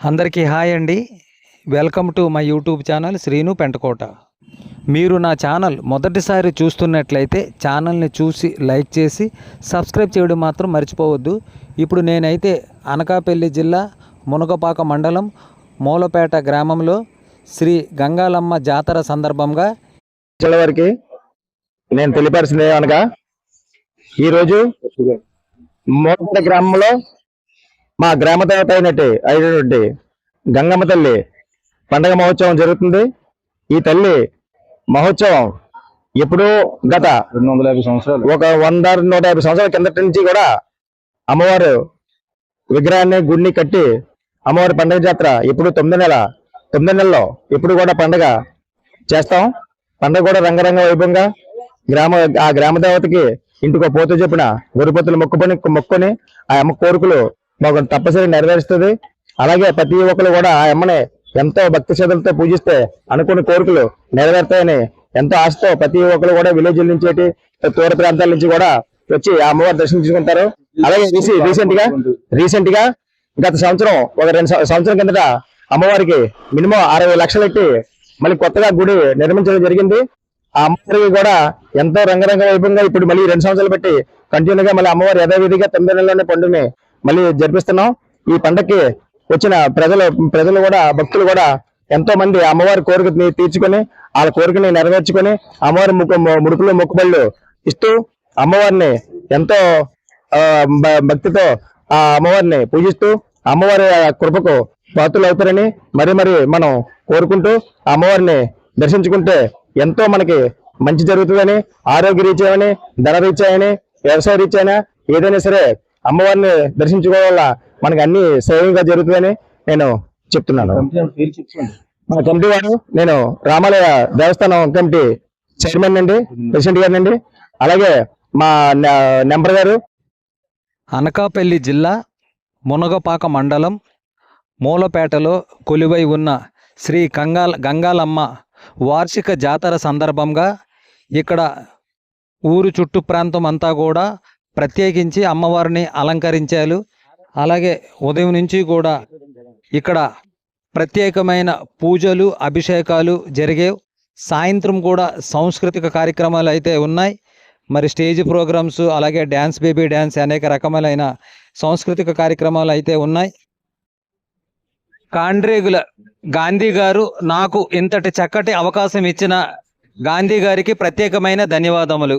అందరికీ హాయ్ అండి. Welcome to my YouTube channel Srinu Pentakota. మీరు నా ఛానల్ మొదటిసారి చూస్తున్నట్లయితే ఛానల్ని చూసి లైక్ చేసి సబ్స్క్రైబ్ చేయడం మాత్రం మర్చిపోవద్దు. ఇప్పుడు నేనైతే అనకాపల్లి జిల్లా మునగపాక మండలం మూలపేట గ్రామంలో శ్రీ గంగాలమ్మ జాతర సందర్భంగా ప్రజల వారికి నేను తెలియపరిచింది అనగా ఈరోజు మూలపేట గ్రామంలో మా గ్రామ దేవత అయినట్టు అయినటువంటి గంగమ్మ తల్లి పండగ మహోత్సవం జరుగుతుంది. ఈ తల్లి మహోత్సవం ఎప్పుడూ గత రెండు వందల యాభై సంవత్సరాలు. ఒక వంద నూట యాభై సంవత్సరాల కిందటి నుంచి కూడా అమ్మవారు విగ్రహాన్ని గుడిని కట్టి అమ్మవారి పండగ జాతర ఇప్పుడు తొమ్మిది నెల తొమ్మిది నెలల్లో ఇప్పుడు కూడా పండగ చేస్తాం. పండగ కూడా రంగరంగ వైభవంగా గ్రామ ఆ గ్రామ దేవతకి ఇంటికి పోతూ చెప్పిన గురుపతులు మొక్కుకొని మొక్కుని ఆ అమ్మ కోరికలు మాకు తప్పనిసరి నెరవేరుస్తుంది. అలాగే ప్రతి ఒక్కరు కూడా ఆ అమ్మని ఎంతో భక్తి శ్రద్ధలతో పూజిస్తే అనుకున్న కోరికలు నెరవేరుతాయని ఎంతో ఆశతో ప్రతి ఒక్కరు కూడా విలేజ్ నుంచి దూర ప్రాంతాల నుంచి కూడా వచ్చి ఆ అమ్మవారి తీసుకుంటారు అలాగే రీసెంట్గా రీసెంట్గా గత సంవత్సరం ఒక రెండు సంవత్సరం కిందట అమ్మవారికి మినిమం అరవై లక్షలు పెట్టి మళ్ళీ కొత్తగా గుడి నిర్మించడం జరిగింది. ఆ అమ్మవారికి కూడా ఎంతో రంగరంగ వైభవంగా ఇప్పుడు మళ్ళీ రెండు సంవత్సరాలు పెట్టి కంటిన్యూగా మళ్ళీ అమ్మవారి యథావిధిగా తొమ్మిది నెలలోనే పండుగని మళ్ళీ జరిపిస్తున్నాం. ఈ పండగకి వచ్చిన ప్రజలు ప్రజలు కూడా భక్తులు కూడా ఎంతో మంది అమ్మవారి కోరిక తీర్చుకొని వాళ్ళ కోరికని నెరవేర్చుకొని అమ్మవారి ముక్కు ముడుకులు మొక్కుబళ్ళు ఇస్తూ అమ్మవారిని ఎంతో భ- భక్తితో ఆ అమ్మవారిని పూజిస్తూ అమ్మవారి కృపకు పాత్రలు అవుతారని మరి మరి మనం కోరుకుంటూ అమ్మవారిని దర్శించుకుంటే ఎంతో మనకి మంచి జరుగుతుందని ఆరోగ్య రీత్యాని ధన రీత్యాని వ్యవసాయ రీత్యానా ఏదైనా సరే అమ్మవారిని దర్శించుకోవడం వల్ల మనకి అన్ని సేవంగా జరుగుతుందని నేను చెప్తున్నాను. పేరు చెప్పండి. మా కమిటీ వారు నేను రామాలయ దేవస్థానం కమిటీ చైర్మన్ అండి ప్రెసిడెంట్ అండి అలాగే మా నె- నెంబర్ గారు. అనకాపల్లి జిల్లా మునగపాక మండలం మూలపేటలో కొలువై ఉన్న శ్రీ గంగాల గంగాలమ్మ వార్షిక జాతర సందర్భంగా ఇక్కడ ఊరు చుట్టు ప్రాంతం అంతా కూడా ప్రత్యేకించి అమ్మవారిని అలంకరించారు. అలాగే ఉదయం నుంచి కూడా ఇక్కడ ప్రత్యేకమైన పూజలు అభిషేకాలు జరిగేవి సాయంత్రం కూడా సాంస్కృతిక కార్యక్రమాలు అయితే ఉన్నాయి. మరి స్టేజ్ ప్రోగ్రామ్స్ అలాగే డ్యాన్స్ బేబీ డ్యాన్స్ అనేక రకములైన సాంస్కృతిక కార్యక్రమాలు అయితే ఉన్నాయి. కాండ్రేగుల గాంధీ గారు నాకు ఇంతటి చక్కటి అవకాశం ఇచ్చిన గాంధీ గారికి ప్రత్యేకమైన ధన్యవాదములు.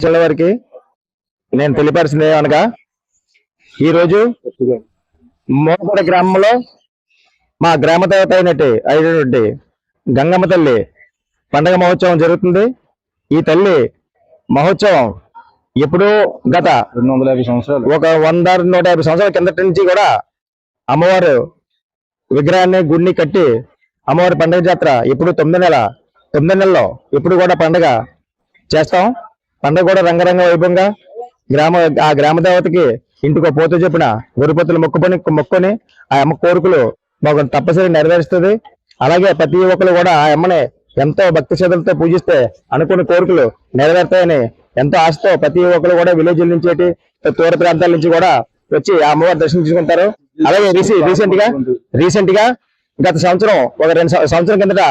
ప్రజల వారికి నేను తెలియపరిచింది అనగా ఈ రోజు మోపడ గ్రామంలో మా గ్రామ దేవత అయినట్టు అయినటువంటి గంగమ్మ తల్లి పండగ మహోత్సవం జరుగుతుంది. ఈ తల్లి మహోత్సవం ఎప్పుడూ గత రెండు వందల యాభై సంవత్సరాలు. ఒక వంద నూట యాభై సంవత్సరాల కిందటి నుంచి కూడా అమ్మవారు విగ్రహాన్ని గుడిని కట్టి అమ్మవారి పండగ జాతర ఇప్పుడు తొమ్మిది నెల తొమ్మిది నెలల్లో ఇప్పుడు కూడా పండగ చేస్తాం. పండగ కూడా రంగరంగ వైభవంగా గ్రామ ఆ గ్రామ దేవతకి ఇంటికో పోత చెప్పిన గురుపతులు మొక్కుకొని మొక్కుని ఆ అమ్మ కోరికలు మాకు తప్పసరి నెరవేరుస్తుంది. అలాగే ప్రతి ఒక్కరు కూడా ఆ అమ్మని ఎంతో భక్తి శ్రద్ధలతో పూజిస్తే అనుకున్న కోరికలు నెరవేరుతాయని ఎంతో ఆశతో ప్రతి ఒక్కరు కూడా విలేజ్ నుంచి దూర ప్రాంతాల నుంచి కూడా వచ్చి ఆ అమ్మవారి దర్శించుకుంటారు. అలాగే రీసెంట్గా రీసెంట్గా గత సంవత్సరం ఒక రెండు సంవత్సరం కిందట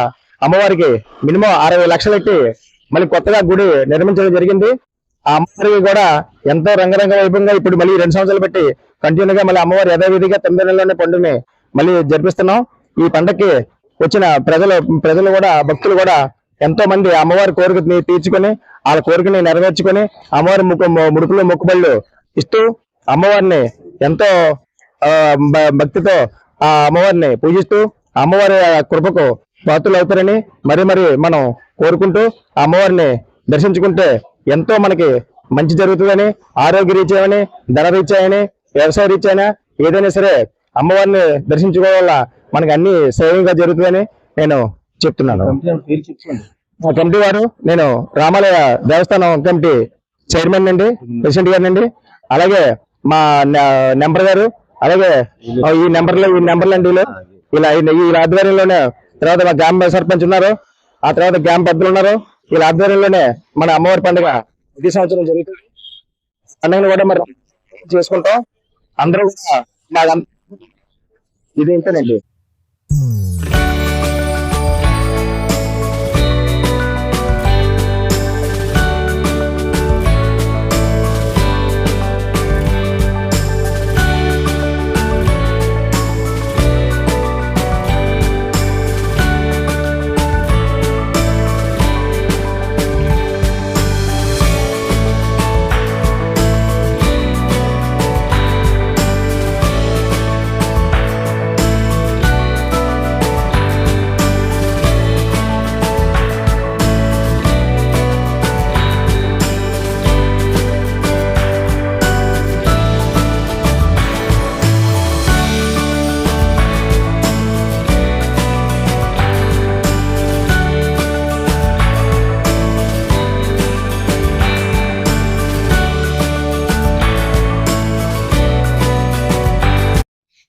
అమ్మవారికి మినిమం అరవై లక్షలు ఎట్టి మళ్ళీ కొత్తగా గుడి నిర్మించడం జరిగింది. ఆ అమ్మవారికి కూడా ఎంతో రంగరంగ వైభవంగా ఇప్పుడు మళ్ళీ రెండు సంవత్సరాలు పెట్టి కంటిన్యూగా మళ్ళీ అమ్మవారి యథావిధిగా తొమ్మిది నెలలోనే పండుగని మళ్ళీ జరిపిస్తున్నాం. ఈ పండగకి వచ్చిన ప్రజలు ప్రజలు కూడా భక్తులు కూడా ఎంతో మంది అమ్మవారి కోరిక తీర్చుకొని వాళ్ళ కోరికని నెరవేర్చుకొని అమ్మవారి ముక్కు ముడుపులు మొక్కుబళ్ళు ఇస్తూ అమ్మవారిని ఎంతో భ- భక్తితో ఆ అమ్మవారిని పూజిస్తూ ఆ అమ్మవారి కృపకు పాత్రలు అవుతారని మరి మరి మనం కోరుకుంటూ ఆ అమ్మవారిని దర్శించుకుంటే ఎంతో మనకి మంచి జరుగుతుందని ఆరోగ్య రీత్యాని ధన రీత్యాని వ్యవసాయ రీత్యానా ఏదైనా సరే అమ్మవారిని దర్శించుకోవడం వల్ల మనకి అన్ని సేవంగా జరుగుతుందని నేను చెప్తున్నాను. మా కమిటీ వారు నేను రామాలయ దేవస్థానం కమిటీ చైర్మన్ అండి ప్రెసిడెంట్ గారు అండి అలాగే మా నెంబర్ గారు అలాగే ఈ నెంబర్లు ఈ నెంబర్లు అండి. ఇలా ఈ- ఈ ఆధ్వర్యంలోనే తర్వాత మా గ్రామ సర్పంచ్ ఉన్నారు. ఆ తర్వాత గ్రామ పెద్దలు ఉన్నారు. వీళ్ళ ఆధ్వర్యంలోనే మన అమ్మవారి పండుగ ప్రతి సంవత్సరం జరుగుతుంది. పండుగను కూడా మరి చేసుకుంటాం. అందరూ కూడా మాకు ఇది ఇంతేనండి.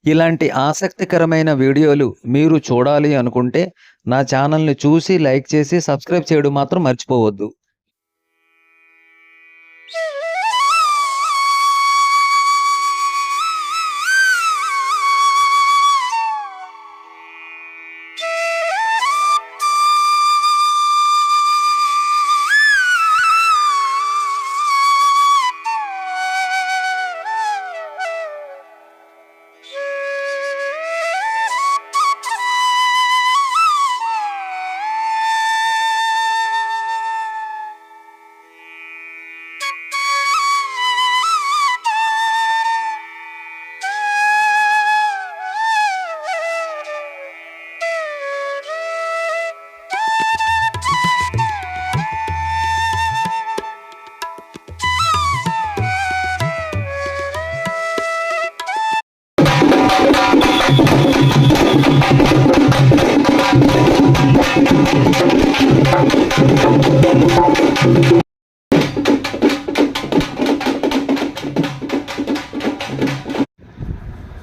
ఇలాంటి ఆసక్తికరమైన వీడియోలు మీరు చూడాలి అనుకుంటే నా ఛానల్ని చూసి లైక్ చేసి సబ్స్క్రైబ్ చేయడం మాత్రం మర్చిపోవద్దు.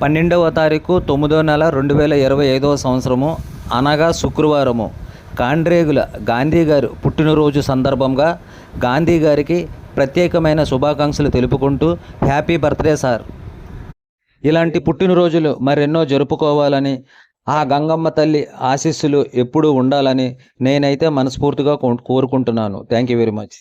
పన్నెండవ తారీఖు తొమ్మిదో నెల రెండు వేల ఇరవై ఐదవ సంవత్సరము అనగా శుక్రవారము. కాండ్రేగుల గాంధీ గారు పుట్టినరోజు సందర్భంగా గాంధీ గారికి ప్రత్యేకమైన శుభాకాంక్షలు తెలుపుకుంటూ హ్యాపీ బర్త్డే సార్. ఇలాంటి పుట్టినరోజులు మరెన్నో జరుపుకోవాలని ఆ గంగమ్మ తల్లి ఆశీస్సులు ఎప్పుడూ ఉండాలని నేనైతే మనస్ఫూర్తిగా కోరుకుంటున్నాను. Thank you very much